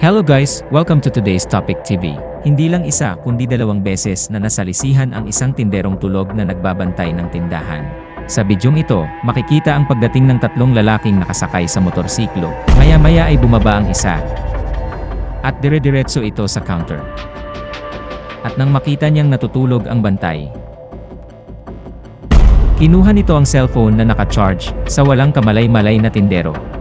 Hello guys, welcome to today's Topic TV. Hindi lang isa kundi dalawang beses na nasalisihan ang isang tinderong tulog na nagbabantay ng tindahan. Sa bidyong ito, makikita ang pagdating ng tatlong lalaking nakasakay sa motorsiklo. Maya-maya ay bumaba ang isa. At dire-diretso ito sa counter. At nang makita niyang natutulog ang bantay, kinuha nito ang cellphone na naka-charge sa walang kamalay-malay na tindero.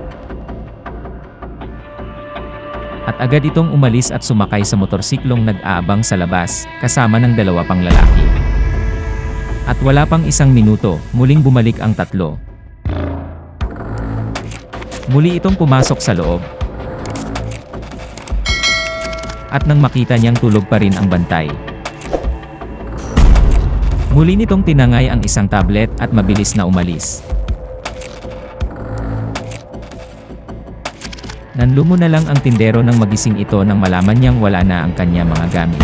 At agad itong umalis at sumakay sa motorsiklong nag-aabang sa labas, kasama ng dalawa pang lalaki. At wala pang isang minuto, muling bumalik ang tatlo. Muli itong pumasok sa loob. At nang makita niyang tulog pa rin ang bantay. Muli nitong tinangay ang isang tablet at mabilis na umalis. Nanlumo na lang ang tindero ng magising ito nang malaman niyang wala na ang kanya mga gamit.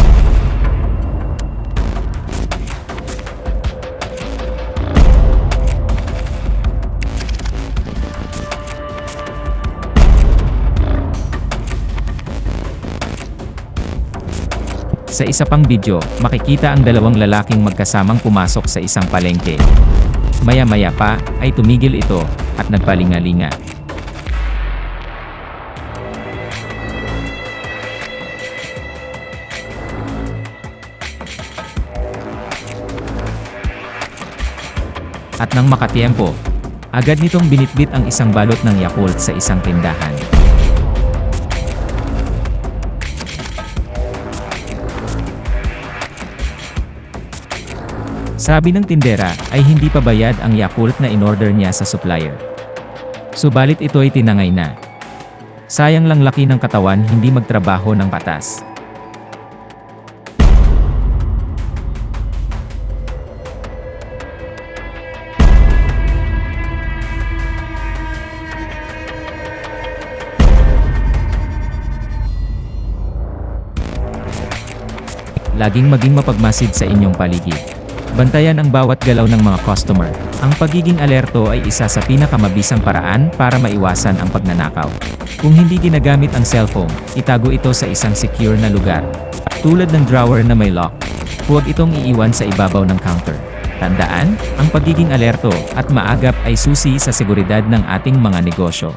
Sa isa pang video, makikita ang dalawang lalaking magkasamang pumasok sa isang palengke. Maya-maya pa, ay tumigil ito, at nagpalingalinga. At nang makatiempo, agad nitong binitbit ang isang balot ng Yakult sa isang tindahan. Sabi ng tindera ay hindi pa bayad ang Yakult na inorder niya sa supplier. Subalit ito ay tinangay na. Sayang lang laki ng katawan hindi magtrabaho ng patas. Laging maging mapagmasid sa inyong paligid. Bantayan ang bawat galaw ng mga customer. Ang pagiging alerto ay isa sa pinakamabisang paraan para maiwasan ang pagnanakaw. Kung hindi ginagamit ang cellphone, itago ito sa isang secure na lugar. Tulad ng drawer na may lock. Huwag itong iiwan sa ibabaw ng counter. Tandaan, ang pagiging alerto at maagap ay susi sa seguridad ng ating mga negosyo.